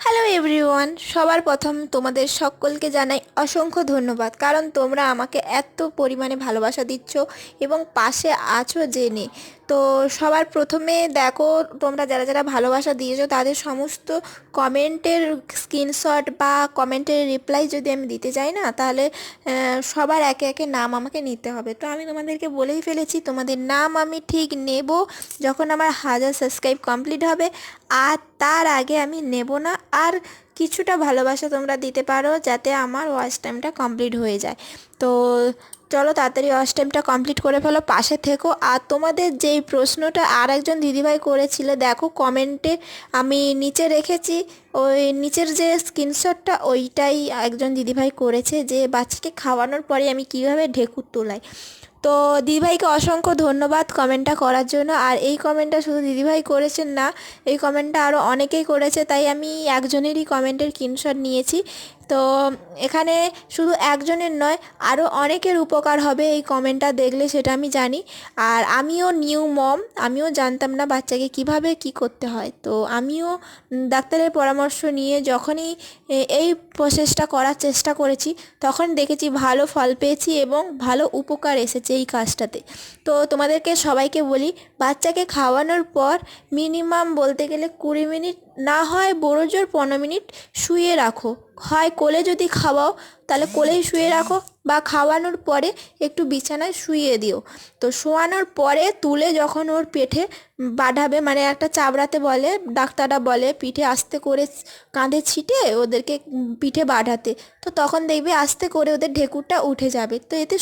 Hello everyone সবার প্রথম তোমাদের সকলকে জানাই অসংখ্য ধন্যবাদ, কারণ তোমরা আমাকে এত পরিমাণে ভালোবাসা দিচ্ছ এবং পাশে আছো জেনে। তো সবার প্রথমে দেখো, তোমরা যারা যারা ভালোবাসা দিয়েছ, তাদের সমস্ত কমেন্টের স্ক্রিনশট বা কমেন্টের রিপ্লাই যদি আমি দিতে যাই না, তাহলে সবার একে একে নাম আমাকে নিতে হবে। তো আমি তোমাদেরকে বলেই ফেলেছি, তোমাদের নাম আমি ঠিক নেব যখন আমার হাজার সাবস্ক্রাইব কমপ্লিট হবে, আর তার আগে আমি নেব না আর কিছুটা ভালোবাসা তোমরা দিতে পারো যাতে আমার ওয়াচ টাইমটা কমপ্লিট হয়ে যায়। তো চলো তাড়াতাড়ি ওয়াচ টাইমটা কমপ্লিট করে ফেলো, পাশে থেকো। আর তোমাদের যেই প্রশ্নটা আর একজন দিদিভাই করেছিল, দেখো কমেন্টে আমি নিচে রেখেছি, ওই নিচের যে স্ক্রিনশটটা ওইটাই একজন দিদিভাই করেছে যে বাচ্চাকে খাওয়ানোর পরে আমি কীভাবে ঢেকুর তোলাই। তো দিদিভাইকে অসংখ্য ধন্যবাদ কমেন্টটা করার জন্য। আর এই কমেন্টটা শুধু দিদিভাই করেছেন না, এই কমেন্টটা আরও অনেকেই করেছে, তাই আমি একজনেরই কমেন্টের স্ক্রিনশট নিয়েছি। তো এখানে শুধু একজনের নয় আরও অনেকের উপকার হবে এই কমেন্টটা দেখলে, সেটা আমি জানি। আর আমিও নিউ মম আমিও জানতাম না বাচ্চাকে কীভাবে কি করতে হয়। তো আমিও ডাক্তারের পরামর্শ নিয়ে যখনই এই প্রসেসটা করার চেষ্টা করেছি, তখন দেখেছি ভালো ফল পেয়েছি এবং ভালো উপকার এসেছে এই কাজটাতে। তো তোমাদেরকে সবাইকে বলি, বাচ্চাকে খাওয়ানোর পর মিনিমাম বলতে গেলে কুড়ি মিনিট, না হয় বড় জোর পনেরো মিনিট শুয়ে রাখো। হয় কোলে যদি খাওয়াও, তাহলে কোলেই শুয়ে রাখো বা খাওয়ানোর পরে একটু বিছানায় শুইয়ে দিও। তো শোয়ানোর পরে তুলে যখন ওর পেটে বাঁধাবে মানে একটা চাবড়াতে বলে, ডাক্তাররা বলে, পিঠে আস্তে করে কাঁধে ছিটে ওদেরকে পিঠে বাঁধাতে, তো তখন দেখবে আস্তে করে ওদের ঢেকুরটা উঠে যাবে। তো এতে